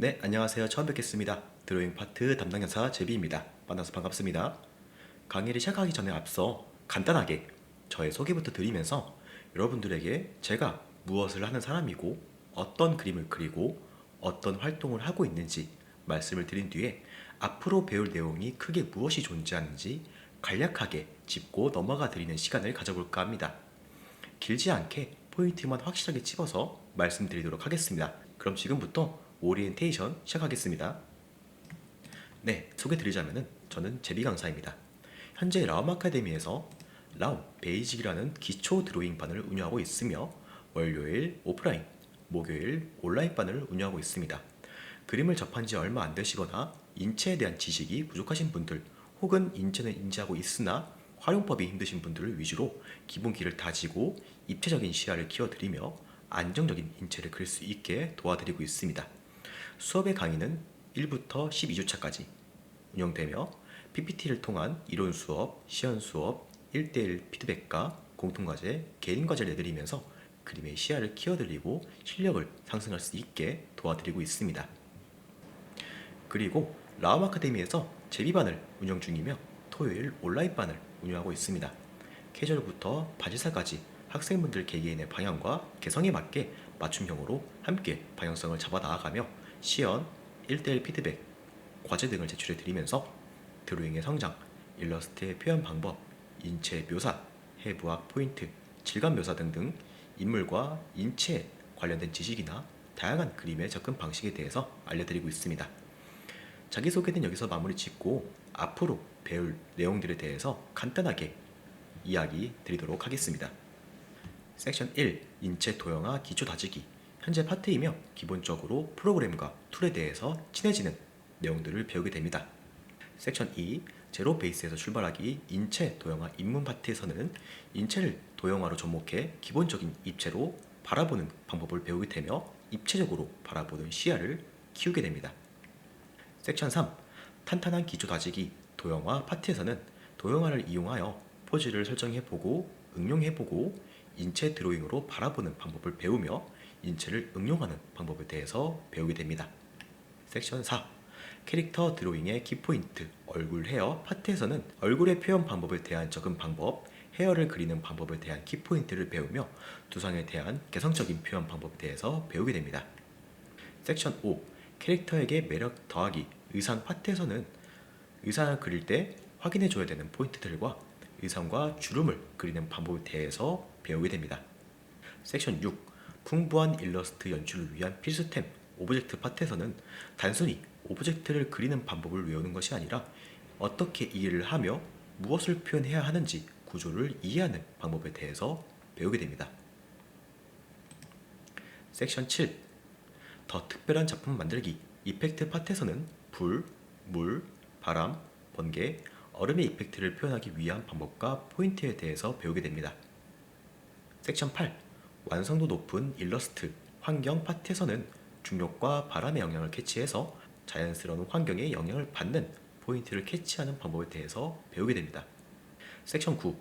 네, 안녕하세요. 처음 뵙겠습니다. 드로잉 파트 담당 연사 제비입니다. 만나서 반갑습니다. 강의를 시작하기 전에 앞서 간단하게 저의 소개부터 드리면서 여러분들에게 제가 무엇을 하는 사람이고 어떤 그림을 그리고 어떤 활동을 하고 있는지 말씀을 드린 뒤에 앞으로 배울 내용이 크게 무엇이 존재하는지 간략하게 짚고 넘어가 드리는 시간을 가져볼까 합니다. 길지 않게 포인트만 확실하게 집어서 말씀드리도록 하겠습니다. 그럼 지금부터 오리엔테이션 시작하겠습니다. 네, 소개드리자면은 저는 제비 강사입니다. 현재 라움 아카데미에서 라움 베이직이라는 기초 드로잉반을 운영하고 있으며 월요일 오프라인, 목요일 온라인반을 운영하고 있습니다. 그림을 접한 지 얼마 안 되시거나 인체에 대한 지식이 부족하신 분들 혹은 인체는 인지하고 있으나 활용법이 힘드신 분들을 위주로 기본기를 다지고 입체적인 시야를 키워드리며 안정적인 인체를 그릴 수 있게 도와드리고 있습니다. 수업의 강의는 1부터 12주차까지 운영되며 PPT를 통한 이론 수업, 시연 수업, 1대1 피드백과 공통과제, 개인과제를 내드리면서 그림의 시야를 키워드리고 실력을 상승할 수 있게 도와드리고 있습니다. 그리고 라움 아카데미에서 제비반을 운영 중이며 토요일 온라인반을 운영하고 있습니다. 캐주얼부터 바지사까지 학생분들 개개인의 방향과 개성에 맞게 맞춤형으로 함께 방향성을 잡아 나아가며 시연, 1대1 피드백, 과제 등을 제출해 드리면서 드로잉의 성장, 일러스트의 표현 방법, 인체 묘사, 해부학 포인트, 질감 묘사 등등 인물과 인체에 관련된 지식이나 다양한 그림의 접근 방식에 대해서 알려드리고 있습니다. 자기소개는 여기서 마무리 짓고 앞으로 배울 내용들에 대해서 간단하게 이야기 드리도록 하겠습니다. 섹션 1 인체 도형화 기초 다지기 현재 파트이며 기본적으로 프로그램과 툴에 대해서 친해지는 내용들을 배우게 됩니다. 섹션 2 제로 베이스에서 출발하기 인체 도형화 입문 파트에서는 인체를 도형화로 접목해 기본적인 입체로 바라보는 방법을 배우게 되며 입체적으로 바라보는 시야를 키우게 됩니다. 섹션 3 탄탄한 기초 다지기 도형화 파트에서는 도형화를 이용하여 포즈를 설정해보고 응용해보고 인체 드로잉으로 바라보는 방법을 배우며 인체를 응용하는 방법에 대해서 배우게 됩니다. 섹션 4 캐릭터 드로잉의 키포인트 얼굴 헤어 파트에서는 얼굴의 표현 방법에 대한 적응 방법 헤어를 그리는 방법에 대한 키포인트를 배우며 두상에 대한 개성적인 표현 방법에 대해서 배우게 됩니다. 섹션 5 캐릭터에게 매력 더하기 의상 파트에서는 의상을 그릴 때 확인해 줘야 되는 포인트들과 의상과 주름을 그리는 방법에 대해서 배우게 됩니다. 섹션 6 풍부한 일러스트 연출을 위한 필수템 오브젝트 파트에서는 단순히 오브젝트를 그리는 방법을 외우는 것이 아니라 어떻게 이해를 하며 무엇을 표현해야 하는지 구조를 이해하는 방법에 대해서 배우게 됩니다. 섹션 7 더 특별한 작품 만들기 이펙트 파트에서는 불, 물, 바람, 번개, 얼음의 이펙트를 표현하기 위한 방법과 포인트에 대해서 배우게 됩니다. 섹션 8 완성도 높은 일러스트 환경 파트에서는 중력과 바람의 영향을 캐치해서 자연스러운 환경에 영향을 받는 포인트를 캐치하는 방법에 대해서 배우게 됩니다. 섹션 9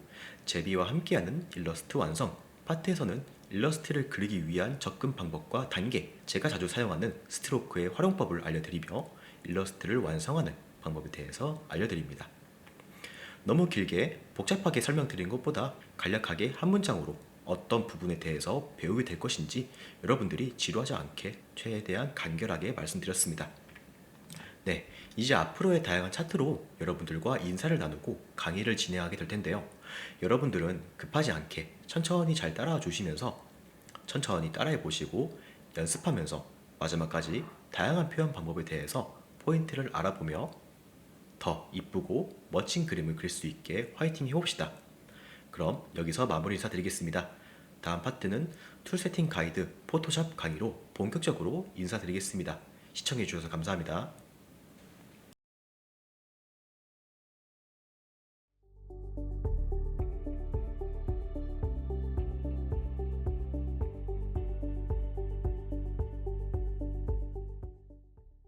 제비와 함께하는 일러스트 완성 파트에서는 일러스트를 그리기 위한 접근 방법과 단계 제가 자주 사용하는 스트로크의 활용법을 알려드리며 일러스트를 완성하는 방법에 대해서 알려드립니다. 너무 길게 복잡하게 설명드린 것보다 간략하게 한 문장으로 어떤 부분에 대해서 배우게 될 것인지 여러분들이 지루하지 않게 최대한 간결하게 말씀드렸습니다. 네, 이제 앞으로의 다양한 차트로 여러분들과 인사를 나누고 강의를 진행하게 될 텐데요. 여러분들은 급하지 않게 천천히 잘 따라와 주시면서 천천히 따라해 보시고 연습하면서 마지막까지 다양한 표현 방법에 대해서 포인트를 알아보며 더 이쁘고 멋진 그림을 그릴 수 있게 화이팅 해봅시다. 그럼 여기서 마무리 인사드리겠습니다. 다음 파트는 툴 세팅 가이드 포토샵 강의로 본격적으로 인사드리겠습니다. 시청해 주셔서 감사합니다.